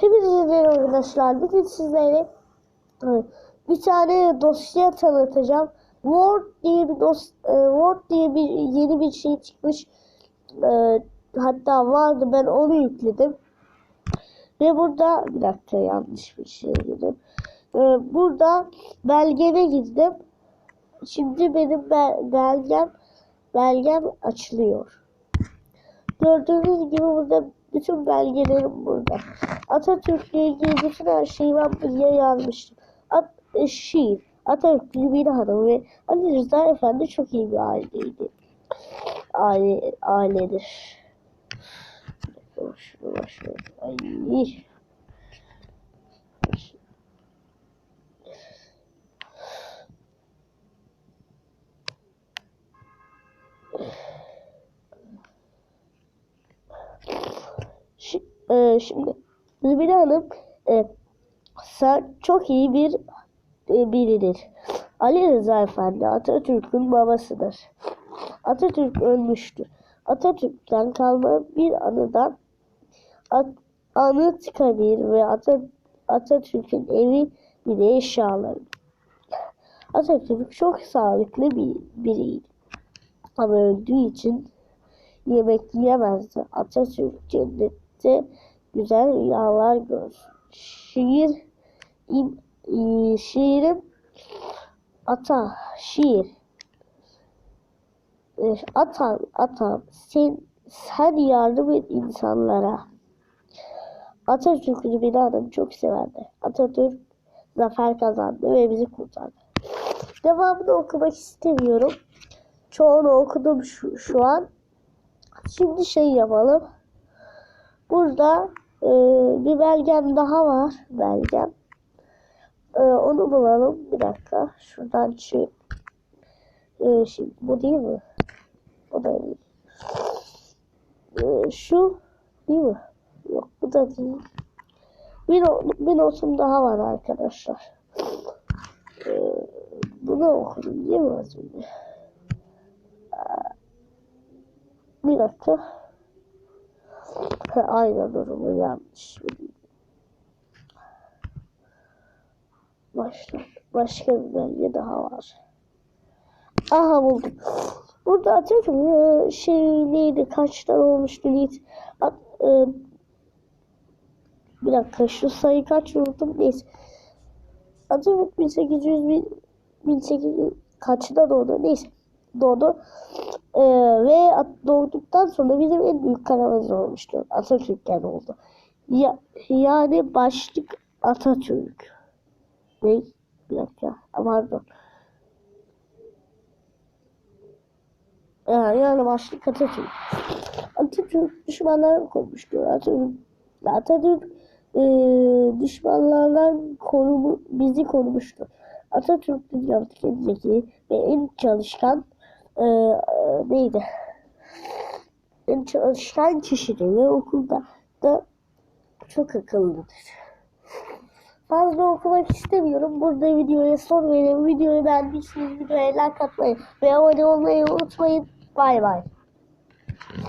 Hepinize arkadaşlar. Bugün sizlere e, bir tane dosya tanıtacağım. Word diye bir dos e, Word diye bir yeni bir şey çıkmış. E, hatta vardı ben onu yükledim. Ve burada bir dakika yanlış bir şey girdim. Burada belgeme girdim. Şimdi benim bel- belgem belgem açılıyor. Gördüğünüz gibi burada bütün belgelerim burada. Atatürk'le ilgili bütün her şeyi ben buraya yazmıştım. At, e, şiir, Atatürk, Gülbin Hanım ve Ali Rıza Efendi çok iyi bir aileydi. Aile, ailedir. Şunu başlayalım. Ay. E, şimdi Zübide Hanım e, sen çok iyi bir e, biridir. Ali Rıza Efendi Atatürk'ün babasıdır. Atatürk ölmüştür. Atatürk'ten kalma bir anıdan At, Anıtkabir ve Ata, Atatürk'ün evi bir de eşyaları. Atatürk çok sağlıklı bir biriydi. Ama öldüğü için yemek yiyemezdi. Atatürk cennette güzel rüyalar görsün. Şiir, e, şiirim ata, şiir. E, Atam, atam, sen, sen yardım et insanlara. Atatürk'ü bir adam çok severdi. Atatürk zafer kazandı ve bizi kurtardı. Devamını okumak istemiyorum. Çoğunu okudum şu, şu an. Şimdi şey yapalım. Burada e, bir belgem daha var. Belgem. E, onu bulalım. Bir dakika. Şuradan şu. E, şimdi bu değil mi? O da değil. E, şu değil mi? Yok bu da değil. Bir, bir notum daha var arkadaşlar. E, bunu okudum değil mi önce? Bir dakika. Ha, Aynı durumu yanlış. Başka, başka bir belge daha var. Aha buldum. Burada Atatürk e, şey neydi kaçtan olmuştu neydi? At, e, bir dakika şu sayı kaç unuttum neyse. Atatürk 1800 bin- 1800 kaçta doğdu neyse doğdu. Ee, ve doğduktan sonra bizim en büyük kanalımız olmuştu. Atatürk'ten oldu. Ya, yani başlık Atatürk. Ne? Bir dakika. Pardon. Ee, yani başlık Atatürk. Atatürk düşmanlarını korumuştu. Atatürk, Atatürk e, düşmanlardan korumu, bizi korumuştu. Atatürk dünyadaki en zeki ve en çalışkan e, neydi? Kişidir ve okulda da çok akıllıdır. Fazla okumak istemiyorum. Burada videoya son verelim. Videoyu beğendiyseniz videoya like atmayı ve abone olmayı unutmayın. Bay bay.